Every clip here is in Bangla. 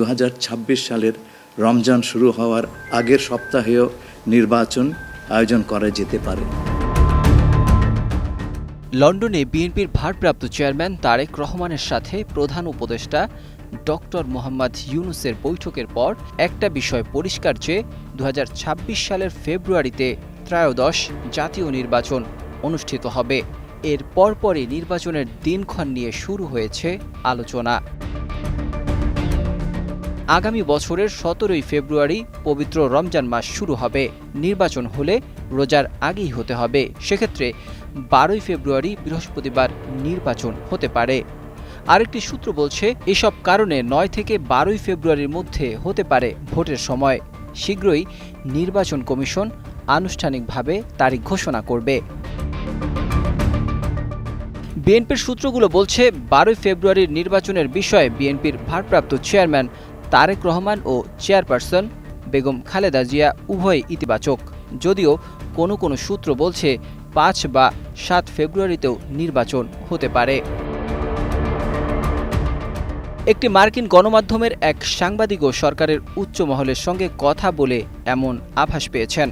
দু হাজার ছাব্বিশ সালের রমজান শুরু হওয়ার আগের সপ্তাহেও নির্বাচন আয়োজন করা যেতে পারে। লন্ডনে বিএনপির ভারপ্রাপ্ত চেয়ারম্যান তারেক রহমানের সাথে প্রধান উপদেষ্টা ডক্টর মোহাম্মদ ইউনুসের বৈঠকের পর একটা বিষয় পরিষ্কার যে দুহাজার ছাব্বিশ সালের ফেব্রুয়ারিতে ত্রয়োদশ জাতীয় নির্বাচন অনুষ্ঠিত হবে। এর পরপরই নির্বাচনের দিনক্ষণ নিয়ে শুরু হয়েছে আলোচনা। আগামী বছরের সতেরোই ফেব্রুয়ারি পবিত্র রমজান মাস শুরু হবে। নির্বাচন হলে রোজার আগেই হতে হবে। সেক্ষেত্রে বারোই ফেব্রুয়ারি বৃহস্পতিবার নির্বাচন হতে পারে। আরেকটি সূত্র বলছে, এসব কারণে নয় থেকে বারোই ফেব্রুয়ারির মধ্যে হতে পারে ভোটের সময়। শীঘ্রই নির্বাচন কমিশন আনুষ্ঠানিকভাবে তারিখ ঘোষণা করবে। বিএনপির সূত্রগুলো বলছে, বারোই ফেব্রুয়ারির নির্বাচনের বিষয়ে বিএনপির ভারপ্রাপ্ত চেয়ারম্যান তারেক রহমান ও চেয়ারপারসন বেগম খালেদা জিয়া উভয় ইতিবাচক। যদিও কোনো কোনো সূত্র বলছে পাঁচ বা সাত ফেব্রুয়ারিতেও নির্বাচন হতে পারে। একটি মার্কিন গণমাধ্যমের এক সাংবাদিকও সরকারের উচ্চ মহলের সঙ্গে কথা বলে এমন আভাস পেয়েছেন।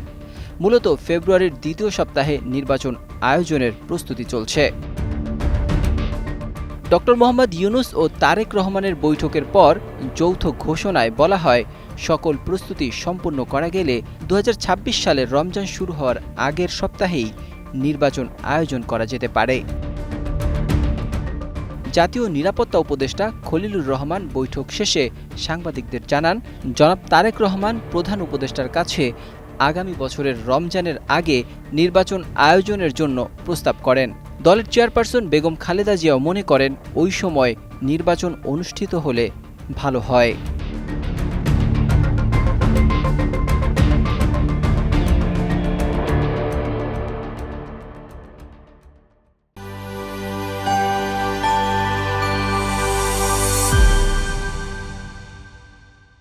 মূলত ফেব্রুয়ারির দ্বিতীয় সপ্তাহে নির্বাচন আয়োজনের প্রস্তুতি চলছে। ডক্টর মোহাম্মদ ইউনুস ও তারেক রহমানের বৈঠকের পর যৌথ ঘোষণায় বলা হয়, সকল প্রস্তুতি সম্পূর্ণ করা গেলে দু হাজার ছাব্বিশ সালের রমজান শুরু হওয়ার আগের সপ্তাহেই নির্বাচন আয়োজন করা যেতে পারে। জাতীয় নিরাপত্তা উপদেষ্টা খলিলুর রহমান বৈঠক শেষে সাংবাদিকদের জানান, জনাব তারেক রহমান প্রধান উপদেষ্টার কাছে আগামী বছরের রমজানের আগে নির্বাচন আয়োজনের জন্য প্রস্তাব করেন। দলের চেয়ারপারসন বেগম খালেদা জিয়াও মনে করেন ওই সময় নির্বাচন অনুষ্ঠিত হলে ভালো হয়।